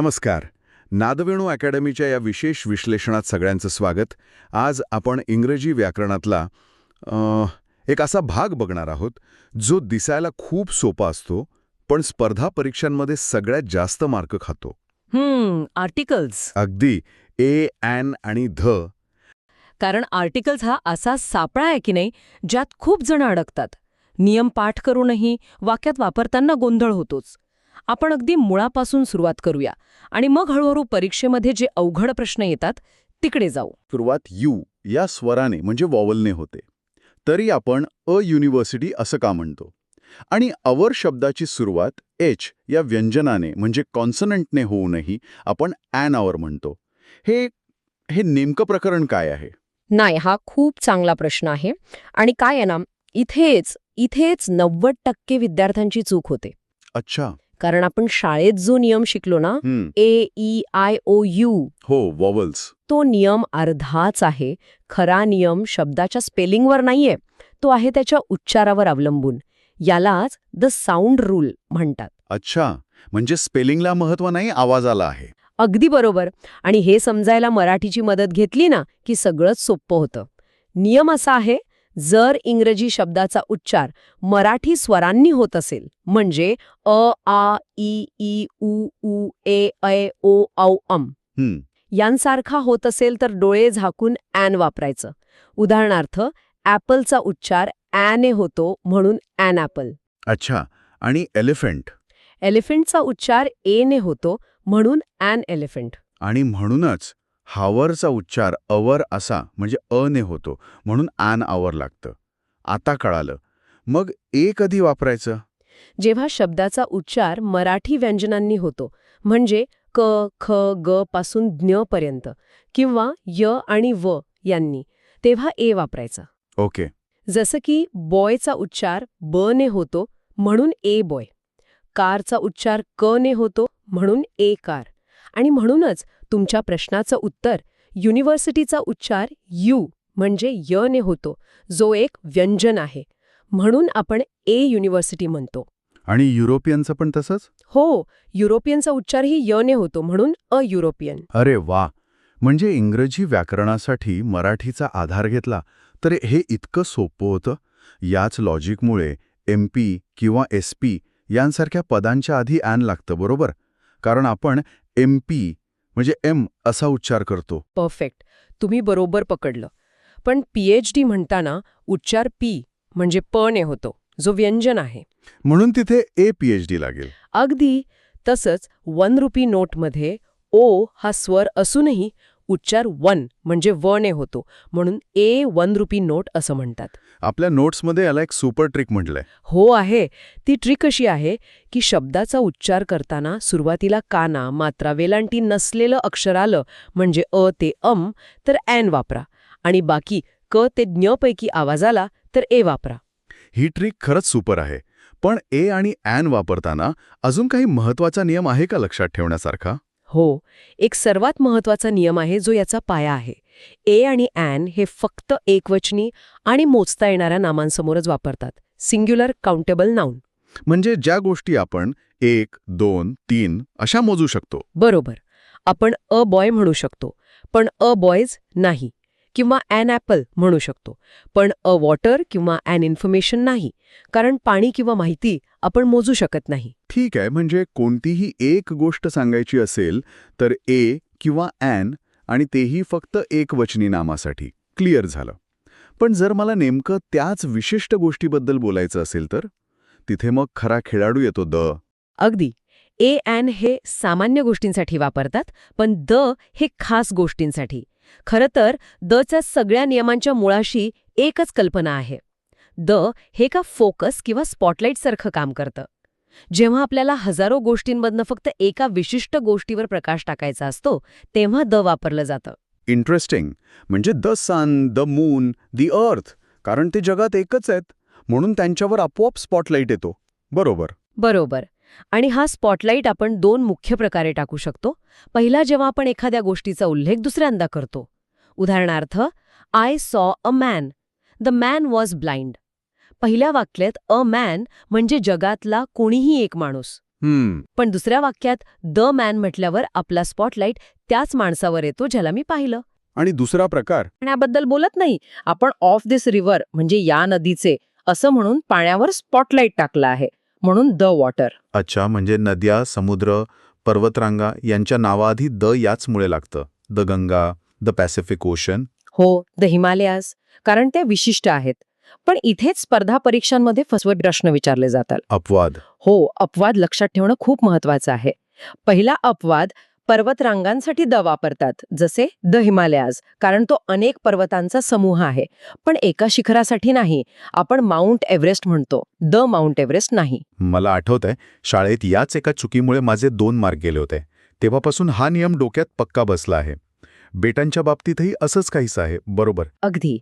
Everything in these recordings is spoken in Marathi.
नमस्कार. नादवेणू अकॅडमीच्या या विशेष विश्लेषणात सगळ्यांचं स्वागत. आज आपण इंग्रजी व्याकरणातला एक असा भाग बघणार आहोत जो दिसायला खूप सोपा असतो पण स्पर्धा परीक्षांमध्ये सगळ्यात जास्त मार्क खातो. हम्म आर्टिकल्स. अगदी. ए ॲन आणि ध. कारण आर्टिकल्स हा असा सापळा आहे की नाही ज्यात खूप जण अडकतात. नियम पाठ करूनही वाक्यात वापरताना गोंधळ होतोच. आपण अगदी मुळापासून सुरुवात करूया. आणि मग हळूहळू परीक्षेमध्ये जे अवघड प्रश्न येतात तिकडे जाऊ. सुरुवात यू या स्वराने म्हणजे वॉवलने होते. तरी आपण अ युनिव्हर्सिटी असं का म्हणतो? आणि अवर शब्दाची सुरुवात एच या व्यंजनाने म्हणजे कॉन्सनंटने होऊनही आपण ॲन आवर म्हणतो. हे हे नेमकं प्रकरण काय आहे? नाही हा खूप चांगला प्रश्न आहे. आणि काय आहे ना इथेच इथेच नव्वद टक्के विद्यार्थ्यांची चूक होते. अच्छा. कारण आपण शाळेत जो नियम शिकलो ना A E I O U हो वॉवल्स तो नियम अर्धाच आहे. खरा नियम शब्दाच्या स्पेलिंगवर नाहीये. तो आहे त्याच्या उच्चारावर अवलंबून. यालाच द साऊंड रूल म्हणतात. अच्छा. म्हणजे स्पेलिंगला महत्त्व नाही आवाजाला आहे. अगदी बरोबर. आणि हे समजायला मराठीची मदत घेतली ना की सगळंच सोपं होतं. नियम असा आहे जर इंग्रजी शब्दाचा उच्चार मराठी स्वरांनी होत असेल म्हणजे अ आ ई ई उ उ ए ऐ ओ औ अम. यांसारखा होत असेल तर डोळे झाकून ॲन वापरायचं. उदाहरणार्थ ॲपलचा उच्चार ॲने होतो म्हणून ॲन ॲपल. अच्छा आणि एलिफंट? एलिफंटचा उच्चार एने होतो म्हणून ॲन एलिफंट. आणि म्हणूनच हावरचा उच्चार अवर असा म्हणजे अने होतो म्हणून आन आवर लागतं. आता कळालं. मग ए कधी वापरायचं? जेव्हा शब्दाचा उच्चार मराठी व्यंजनांनी होतो म्हणजे क ख ग पासून ज्ञ पर्यंत किंवा य आणि व यांनी तेव्हा ए वापरायचा. ओके. जसं की बॉयचा उच्चार ब ने होतो म्हणून ए बॉय. कारचा उच्चार क ने होतो म्हणून ए कार. आणि म्हणूनच तुमच्या प्रश्नाचं उत्तर युनिव्हर्सिटीचा उच्चार यू म्हणजे य ने होतो जो एक व्यंजन आहे. म्हणून आपण ए युनिव्हर्सिटी म्हणतो. आणि युरोपियनचं पण तसंच? हो युरोपियनचा उच्चारही य ने होतो म्हणून अ युरोपियन. अरे वा! म्हणजे इंग्रजी व्याकरणासाठी मराठीचा आधार घेतला तर हे इतकं सोपं होतं? याच लॉजिकमुळे एम पी किंवा एस पी यांसारख्या पदांच्या आधी ॲन लागतं बरोबर? कारण आपण एम पी म्हणजे एम असा उच्चार करतो. परफेक्ट तुम्ही बरोबर पकडलं. पण पीएच डी म्हणताना उच्चार पी म्हणजे प ने होतो. जो व्यंजन आहे. म्हणून तिथे ए पी एच डी लागेल. अगदी तसंच वन रुपी नोटमध्ये ओ हा स्वर असूनही उच्चार वन म्हणजे व ने होतो. म्हणून ए वन रुपी नोट असं म्हणतात. आपल्या नोट्समध्ये याला एक सुपर ट्रिक म्हटलंय. हो आहे. ती ट्रिक अशी आहे की शब्दाचा उच्चार करताना सुरुवातीला काना मात्रा वेलांटी नसलेलं अक्षर आलं म्हणजे अ ते अम तर ॲन वापरा. आणि बाकी क ते ज्ञपैकी आवाज आला तर ए वापरा. ही ट्रिक खरंच सुपर आहे. पण ए आणि ॲन वापरताना अजून काही महत्त्वाचा नियम आहे का लक्षात ठेवण्यासारखा? हो एक सर्वात महत्त्वाचा नियम आहे जो याचा पाया आहे. ए आणि ॲन हे फक्त एकवचनी आणि मोजता येणाऱ्या नामांसमोरच वापरतात. Singular countable noun. म्हणजे ज्या गोष्टी आपण एक दोन तीन अशा मोजू शकतो. बरोबर. आपण अ बॉय म्हणू शकतो. पण अ बॉयज नाही. किंवा ॲन ॲपल म्हणू शकतो. पण अ वॉटर किंवा ॲन इन्फॉर्मेशन नाही कारण पाणी किंवा माहिती आपण मोजू शकत नाही. ठीक आहे म्हणजे कोणतीही एक गोष्ट सांगायची असेल तर ए किंवा ॲन आणि तेही फक्त एक वचनी नामासाठी क्लिअर झालं. पण जर मला नेमकं त्याच विशिष्ट गोष्टीबद्दल बोलायचं असेल तर? तिथे मग खरा खेळाडू येतो द. अगदी. ए ॲन हे सामान्य गोष्टींसाठी वापरतात पण द हे खास गोष्टींसाठी. खरं तर दच्या सगळ्या नियमांच्या मुळाशी एकच कल्पना आहे. द हे का फोकस किंवा स्पॉटलाईटसारखं काम करतं. जेव्हा आपल्याला हजारो गोष्टींमधनं फक्त एका विशिष्ट गोष्टीवर प्रकाश टाकायचा असतो तेव्हा द वापरलं जातं. इंटरेस्टिंग म्हणजे the sun the moon the earth कारण ते जगात एकच आहेत म्हणून त्यांच्यावर आपोआप स्पॉटलाईट येतो. बरोबर. बरोबर. आणि हा स्पॉटलाईट आपण दोन मुख्य प्रकारे टाकू शकतो. पहिला जेव्हा आपण एखाद्या गोष्टीचा उल्लेख दुसऱ्यांदा करतो. उदाहरणार्थ I saw a man the man was blind पहिल्या वाक्यात अ मॅन म्हणजे जगातला कोणीही एक माणूस. हम्म. पण दुसऱ्या वाक्यात द मॅन म्हटल्यावर आपला स्पॉटलाईट त्याच माणसावर येतो ज्याला मी पाहिलं. आणि दुसरा प्रकार? पाण्याबद्दल बोलत नाही. आपण ऑफ दिस रिव्हर म्हणजे या नदीचे असं म्हणून पाण्यावर स्पॉटलाईट टाकलं आहे. म्हणून द वॉटर. अच्छा म्हणजे नद्या समुद्र पर्वतरांगा यांच्या नावाआधी द याचमुळे लागतं. The Ganga the Pacific ocean. हो द हिमालयाज कारण त्या विशिष्ट आहेत. पण इथेच स्पर्धा परीक्षांमध्ये फसवट प्रश्न विचारले जातात. अपवाद. हो अपवाद लक्षात ठेवणं खूप महत्वाचं आहे. पहिला अपवाद पर्वतरांगांसाठी द वापरतात जसे द हिमालयाज कारण तो अनेक पर्वतांचा समूह आहे. पण एका शिखरासाठी नाही आपण माउंट एव्हरेस्ट म्हणतो द माउंट एव्हरेस्ट नाही. मला आठवतंय शाळेत याच एका चुकीमुळे माझे दोन मार्क गेले होते. तेव्हापासून हा नियम डोक्यात पक्का बसला आहे. बेटांच्या बाबतीतही असंच काहीसं आहे बरोबर? अगदी.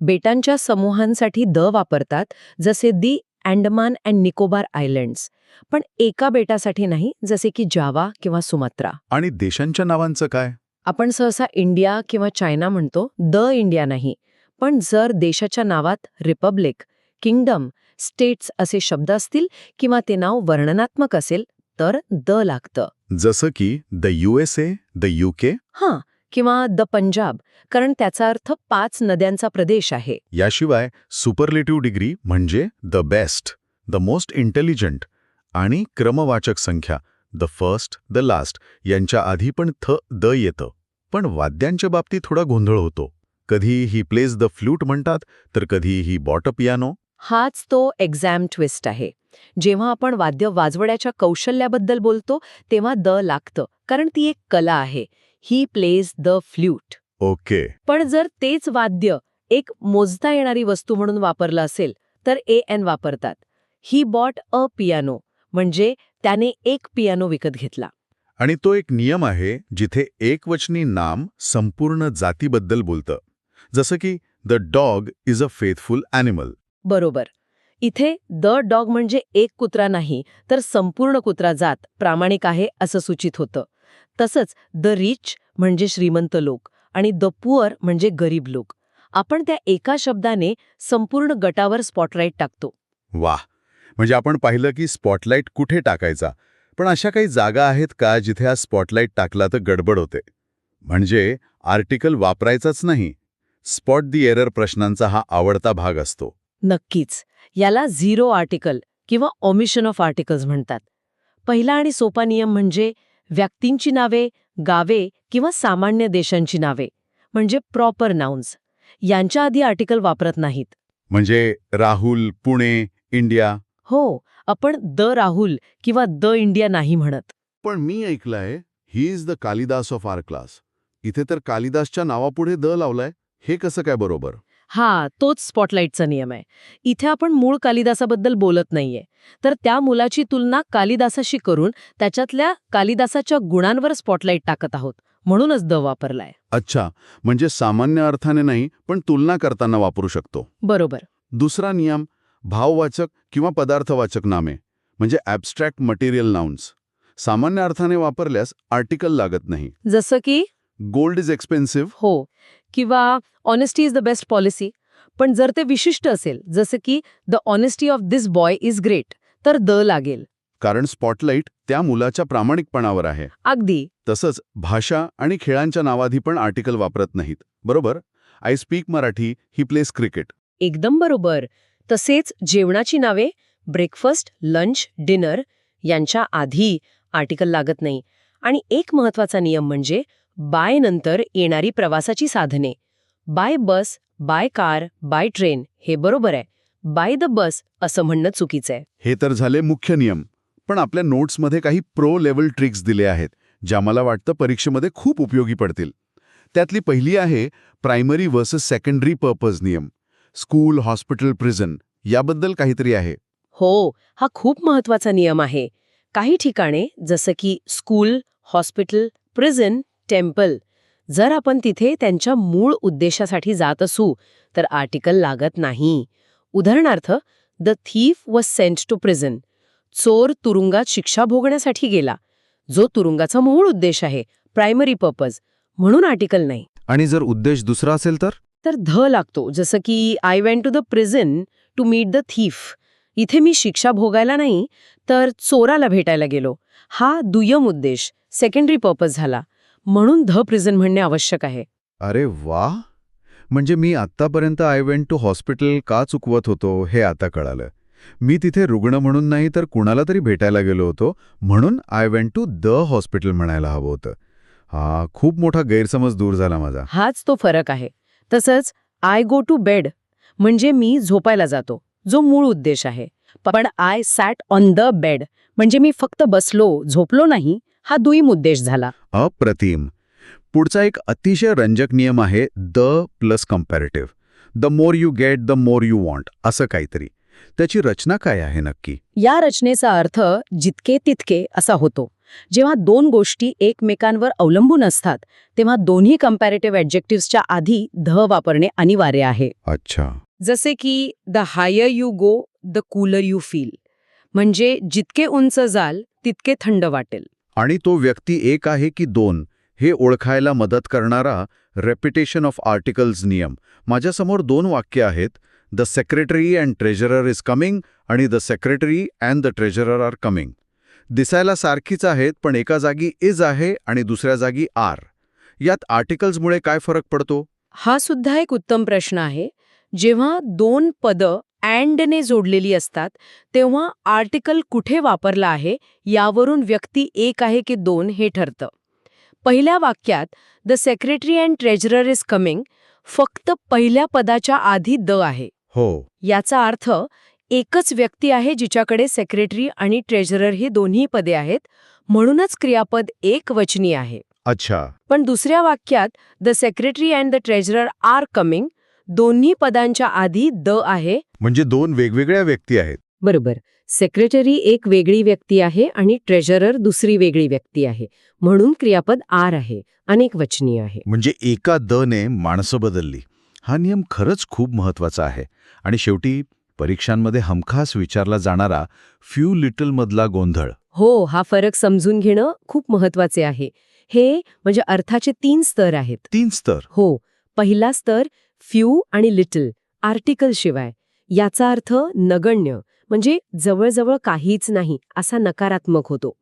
बेटांच्या समूहांसाठी द वापरतात जसे the Andaman and Nicobar islands. पण एका बेटासाठी नाही जसे की जावा किंवा सुमात्रा. आणि देशांच्या नावांचं काय? आपण सहसा इंडिया किंवा चायना म्हणतो द इंडिया नाही. पण जर देशाच्या नावात रिपब्लिक किंगडम स्टेट्स असे शब्द असतील किंवा ते नाव वर्णनात्मक असेल तर द लागतं. जसं की द युएसए द युके हां किंवा द पंजाब कारण त्याचा अर्थ पाच नद्यांचा प्रदेश आहे. याशिवाय सुपरलेटिव्ह डिग्री म्हणजे the best the most intelligent आणि क्रमवाचक संख्या द फर्स्ट द लास्ट यांच्या आधी पण थ द येतं. पण वाद्यांच्या बाबतीत थोडा गोंधळ होतो. कधी ही प्लेस द फ्लूट म्हणतात तर कधी ही बॉट पियानो हाच तो एक्झॅम ट्विस्ट आहे. जेव्हा आपण वाद्य वाजवण्याच्या कौशल्याबद्दल बोलतो तेव्हा द लागतं कारण ती एक कला आहे. He plays the flute okay. पण जर तेच वाद्य एक मोजता येणारी वस्तू म्हणून वापरलं असेल तर ए एन वापरतात. ही बॉट अ पियानो म्हणजे त्याने एक पियानो विकत घेतला. आणि तो एक नियम आहे जिथे एकवचनी नाम संपूर्ण जातीबद्दल बोलतं. जसं की the dog is a faithful animal. बरोबर. इथे द डॉग म्हणजे एक कुत्रा नाही तर संपूर्ण कुत्रा जात प्रामाणिक आहे असं सूचित होतं. तसंच द रिच म्हणजे श्रीमंत लोक आणि द पुअर म्हणजे गरीब लोक. आपण त्या एका शब्दाने संपूर्ण गटावर स्पॉटलाईट टाकतो. वाह! म्हणजे आपण पाहिलं की स्पॉटलाईट कुठे टाकायचा? पण अशा काही जागा आहेत का जिथे हा स्पॉटलाईट टाकला तर गडबड होते? म्हणजे आर्टिकल वापरायचाच नाही. स्पॉट दी एरर प्रश्नांचा हा आवडता भाग असतो. नक्कीच. याला झिरो आर्टिकल किंवा ऑमिशन ऑफ आर्टिकल्स म्हणतात. पहिला आणि सोपा नियम म्हणजे व्यक्तींची नावे गावे किंवा सामान्य देशांची नावे म्हणजे प्रॉपर नाउन्स यांच्या आधी आर्टिकल वापरत नाहीत. म्हणजे राहुल पुणे इंडिया हो आपण द राहुल किंवा द इंडिया नाही म्हणत. पण मी ऐकलंय he is the Kalidas of our class इथे तर कालिदासच्या नावापुढे द लावलाय हे कसं काय बरोबर? हा तोच स्पॉटलाईटचा नियम आहे. इथे आपण मूळ कालिदासाबद्दल बोलत नाहीये. तर त्या मुलाची तुलना कालिदासाशी करून त्याच्यातल्या कालिदासाच्या गुणांवर स्पॉटलाईट टाकत आहोत. म्हणूनच द वापरलाय. अच्छा म्हणजे सामान्य अर्थाने नाही पण तुलना करताना वापरू शकतो. बरोबर. दुसरा नियम भाववाचक किंवा पदार्थवाचक नामे म्हणजे ॲबस्ट्रॅक्ट मटेरियल नाउन्स सामान्य अर्थाने वापरल्यास आर्टिकल लागत नाही. जसं की? गोल्ड इज एक्सपेन्सिव्ह हो. किंवा honesty is the best policy पण जर ते विशिष्ट असेल जसं की the honesty of this boy is great तर द लागेल. कारण स्पॉटलाईट त्या मुलाच्या प्रामाणिकपणावर आहे. अगदी. तसंच भाषा आणि खेळांच्या नावाधी पण आर्टिकल वापरत नाहीत. बरोबर? I speak Marathi he plays cricket एकदम बरोबर. तसेच जेवणाची नावे ब्रेकफास्ट लंच डिनर यांच्या आधी आर्टिकल लागत नाही. आणि एक महत्त्वाचा नियम म्हणजे बाय नंतर येणारी प्रवासाची साधने. By bus by car by train हे बरोबर आहे. बाय द बस असं म्हणणं चुकीचं आहे. हे तर झाले मुख्य नियम पण आपल्या नोट्समध्ये काही प्रो लेवल ट्रिक्स दिले आहेत ज्या मला वाटतं परीक्षेमध्ये खूप उपयोगी पडतील. त्यातली पहिली आहे प्रायमरी वर्सेस सेकंडरी पर्पज नियम. स्कूल हॉस्पिटल प्रिझन याबद्दल काहीतरी आहे. हो हा खूप महत्त्वाचा नियम आहे. काही ठिकाणे जसं की स्कूल हॉस्पिटल प्रिझन टेम्पल जर आपण तिथे त्यांच्या मूळ उद्देशासाठी जात असू तर आर्टिकल लागत नाही. उदाहरणार्थ the thief was sent to prison. चोर तुरुंगात शिक्षा भोगण्यासाठी गेला. जो तुरुंगाचा मूळ उद्देश आहे प्रायमरी पर्पज म्हणून आर्टिकल नाही. आणि जर उद्देश दुसरा असेल तर? तर ध लागतो. जसं की I went to the prison to meet the thief इथे मी शिक्षा भोगायला नाही तर चोराला भेटायला गेलो. हा दुय्यम उद्देश सेकंडरी पर्पज झाला. म्हणून ध प्रिझन म्हणणे आवश्यक आहे. अरे वा! म्हणजे मी आत्तापर्यंत आय वेंट टू हॉस्पिटल का चुकवत होतो हे आता कळालं. मी तिथे रुग्ण म्हणून नाही तर कुणाला तरी भेटायला गेलो होतो म्हणून I went to the hospital म्हणायला हवं होतं. हा खूप मोठा गैरसमज दूर झाला माझा. हाच तो फरक आहे. तसंच आय गो टू बेड म्हणजे मी झोपायला जातो जो मूळ उद्देश आहे. पण I sat on the bed म्हणजे मी फक्त बसलो झोपलो नाही हा दुईम उद्देश झाला. अप्रतिम. पुढचा एक अतिशय रंजक नियम आहे the plus comparative the more you get the more you want असं काहीतरी. त्याची रचना काय आहे नक्की? या रचनेचा अर्थ जितके तितके असा होतो. जेव्हा दोन गोष्टी एकमेकांवर अवलंबून असतात तेव्हा दोन्ही कम्पॅरेटिव्ह ॲडजेक्टिव्हच्या आधी ध वापरणे अनिवार्य आहे. अच्छा. जसे की the higher you go the cooler you feel. म्हणजे जितके उंच जाल तितके थंड वाटेल. आणि तो व्यक्ती एक आहे की दोन हे ओळखायला मदत करणारा रेपिटेशन ऑफ आर्टिकल्स नियम. माझ्यासमोर दोन वाक्य आहेत. The secretary and treasurer is coming आणि the secretary and the treasurer are coming दिसायला सारखीच आहेत पण एका जागी इज आहे आणि दुसऱ्या जागी आर. यात आर्टिकल्समुळे काय फरक पडतो? हा सुद्धा एक उत्तम प्रश्न आहे. जेव्हा दोन पदं अँडने जोडलेली असतात तेव्हा आर्टिकल कुठे वापरला आहे यावरून व्यक्ती एक आहे की दोन हे ठरतं. पहिल्या वाक्यात the secretary and treasurer is coming फक्त पहिल्या पदाच्या आधी द आहे. हो. याचा अर्थ एकच व्यक्ती आहे जिच्याकडे सेक्रेटरी आणि ट्रेजरर ही दोन्ही पदे आहेत म्हणूनच क्रियापद एक वचनी आहे. अच्छा. पण दुसऱ्या वाक्यात the secretary and the treasurer are coming दोन्ही पदांच्या आधी द आहे. म्हणजे दोन वेगवेगळ्या व्यक्ती आहेत. बरोबर. सेक्रेटरी एक वेगळी व्यक्ती आहे आणि ट्रेजरर दुसरी वेगळी व्यक्ती आहे. म्हणून क्रियापद आर आहे अनेक वचनी आहे. म्हणजे एका द ने माणसं बदलली. हा नियम खरंच खूप महत्त्वाचा आहे. आणि शेवटी परीक्षांमध्ये हमखास विचारला जाणारा फ्यू लिटल मधला गोंधळ. हो हा फरक समजून घेणं खूप महत्त्वाचे आहे. हे म्हणजे अर्थाचे तीन स्तर आहेत. तीन स्तर? हो पहिला स्तर फ्यू आणि लिटल आर्टिकल शिवाय. याचा अर्थ नगण्य म्हणजे जवळजवळ काहीच नाही असा नकारात्मक होतो.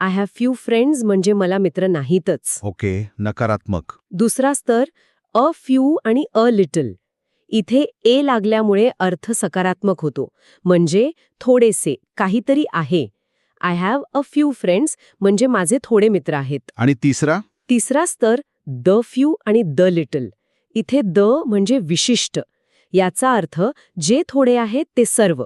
आय हॅव फ्यू फ्रेंड्स म्हणजे मला मित्र नाहीतच. ओके नकारात्मक. दुसरा स्तर अ फ्यू आणि अ लिटल इथे ए लागल्यामुळे अर्थ सकारात्मक होतो. म्हणजे थोडेसे काहीतरी आहे. I have a few friends म्हणजे माझे थोडे मित्र आहेत. आणि तिसरा? तिसरा स्तर द फ्यू आणि द लिटल इथे द म्हणजे विशिष्ट. याचा अर्थ जे थोडे आहेत ते सर्व.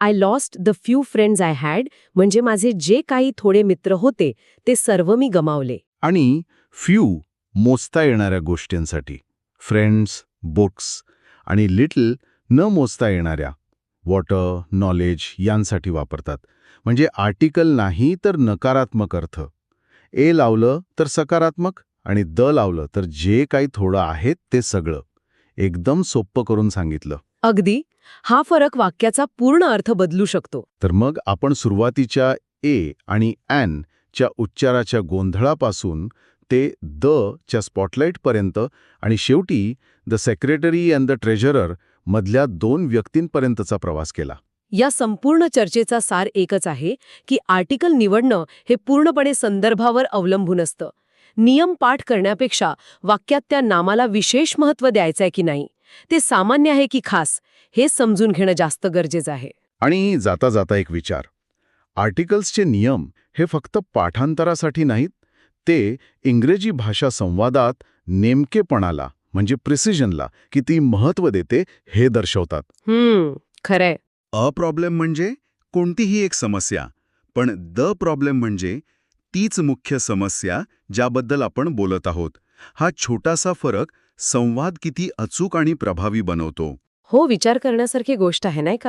I lost the few friends I had म्हणजे माझे जे काही थोडे मित्र होते ते सर्व मी गमावले. आणि फ्यू मोजता येणाऱ्या गोष्टींसाठी. फ्रेंड्स बुक्स आणि लिटल न मोजता येणाऱ्या वॉटर नॉलेज यांसाठी वापरतात. म्हणजे आर्टिकल नाही तर नकारात्मक अर्थ. ए लावलं तर सकारात्मक आणि द लावलं तर जे काही थोडं आहे ते सगळं. एकदम सोप्पं करून सांगितलं. अगदी. हा फरक वाक्याचा पूर्ण अर्थ बदलू शकतो. तर मग आपण सुरुवातीच्या ए आणि ॲन च्या उच्चाराच्या गोंधळापासून ते द च्या स्पॉटलाईटपर्यंत आणि शेवटी the secretary and the treasurer मधल्या दोन व्यक्तींपर्यंतचा प्रवास केला. या संपूर्ण चर्चेचा सार एकच आहे की आर्टिकल निवडणं हे पूर्णपणे संदर्भावर अवलंबून असतं. नियम पाठ करण्यापेक्षा वाक्यात त्या नामाला विशेष महत्त्व द्यायचंय की नाही ते सामान्य आहे की खास हे समजून घेणं जास्त गरजेचं आहे. आणि जाता जाता एक विचार. आर्टिकल्सचे नियम हे फक्त पाठांतरासाठी नाहीत ते इंग्रजी भाषा संवादात नेमकेपणाला म्हणजे प्रिसिजनला किती महत्त्व देते हे दर्शवतात. खरंय. अ प्रॉब्लेम म्हणजे कोणतीही एक समस्या पण द प्रॉब्लेम म्हणजे तीच मुख्य समस्या ज्याबद्दल आपण बोलत आहोत. हा छोटासा फरक संवाद किती अचूक आणि प्रभावी बनवतो. हो विचार करण्यासारखी गोष्ट आहे नाही का?